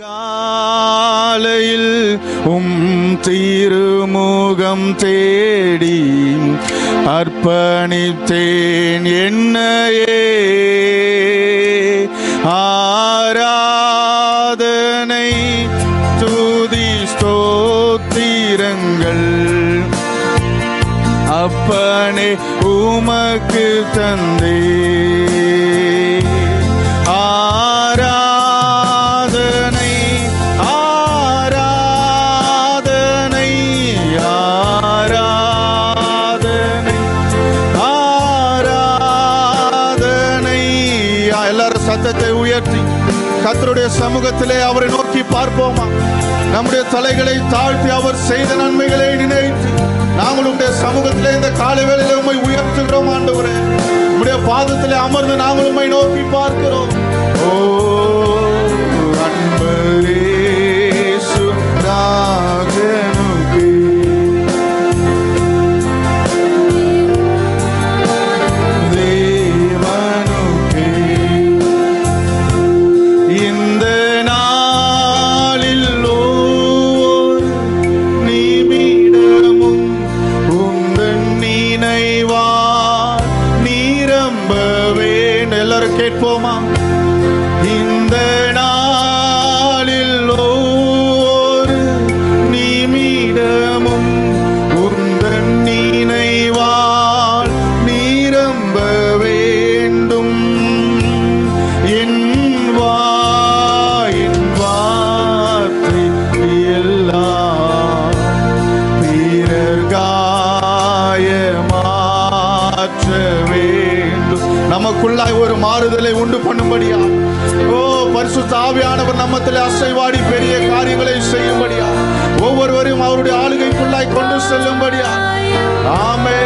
காலையில் உம் திருமுகம் தேடி அர்ப்பணித்தேன் என்னையே. ஆராதனை தூதி ஸ்தோத்திரங்கள். அப்பனே உமக்கு தந்தே. கத்தருடைய சமூகத்திலே அவரை நோக்கி பார்ப்போமா? நம்முடைய தலைகளை தாழ்த்தி அவர் செய்த நன்மைகளை நினைத்து நாங்கள் உடைய சமூகத்திலே இந்த காலை வேளையில உண்மை உயர்த்துகிறோம் ஆண்டவரே. உடைய பாதத்திலே அமர்ந்து நாங்கள் உண்மை நோக்கி பார்க்கிறோம். ஓ எல்லாரும் இந்த நாளில் ஒவ்வொரு நிமிடமும் உந்தன் நினைவால் நிரம்ப வேண்டும். என் வாயின் வார்த்தை எல்லாம் பிறர் காயமாற்ற வேண்டும் நமக்குள்ளாய் ஒரு மாறுதலை உண்டு பண்ணும்படியா? ஓ பரிசு தாவியானவர் நம்மத்தில் அசைவாடி பெரிய காரியங்களை செய்யும்படியா? ஒவ்வொருவரையும் அவருடைய ஆளுகைக்குள்ளாய் கொண்டு செல்லும்படியா? ஆமே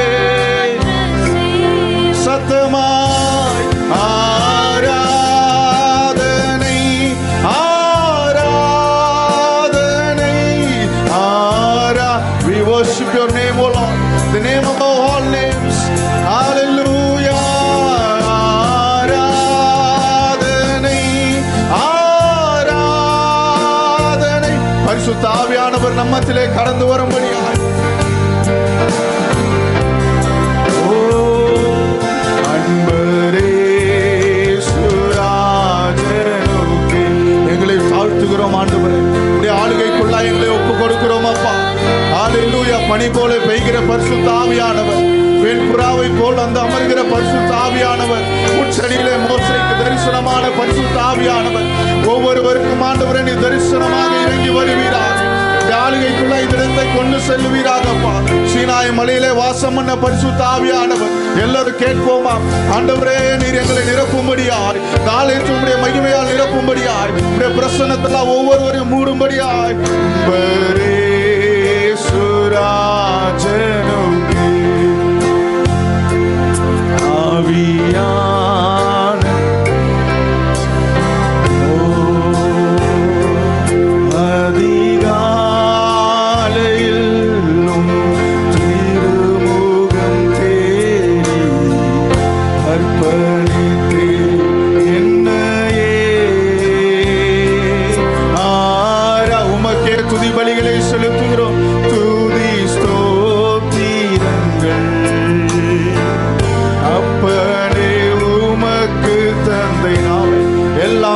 சத்தமாய் ஆராதனை ஆராதனை ஆரா worship your name o lord. The name பரிசுத்த ஆவியானவர் நம்மத்திலே கடந்து வரும்படியாக. எங்களை தாழ்த்துகிறோம் ஆண்டவரே. உடைய ஆளுகைக்குள்ளா எங்களை ஒப்பு கொடுக்கிறோம் அப்பா. ஆலையிலூயா பனி போல பெய்கிற பரிசு தாவியானவர் பெண் புறாவை போல் வந்து அமர்கிற பரிசு தாவியானவர் உச்சடியிலே மோசைக்கு தரிசனமான பரிசு தாவியானவர் ஒவ்வொருவருக்கும் ஆண்டவரே நீ கொண்டு செல்லுவீராகப்பா சீனாய் மலையிலே வாசம் பண்ண தாவிய ஆவியானவர். எல்லாரும் கேட்போமா? ஆண்டவரே நீர் எங்களை நிரப்பும்படியாய். நாளை உடைய மகிமையால் நிரப்பும்படியாய். உடைய பிரசன்னத்தெல்லாம் ஒவ்வொருவரையும் மூடும்படியாய்.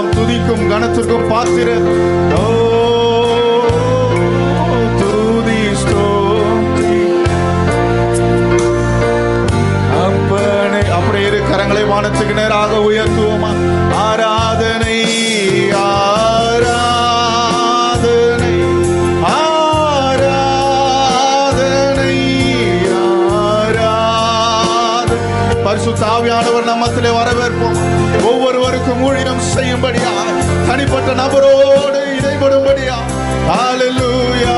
எல்லாம் துதிக்கும் கனத்திற்கும் பாத்திர. ஓ நாமத்திலே வரவேற்போம். ஒவ்வொருவருக்கும் ஊழியம் செய்யும்படியா தனிப்பட்ட நபரோடு இடைபடும்படியா ஹalleluya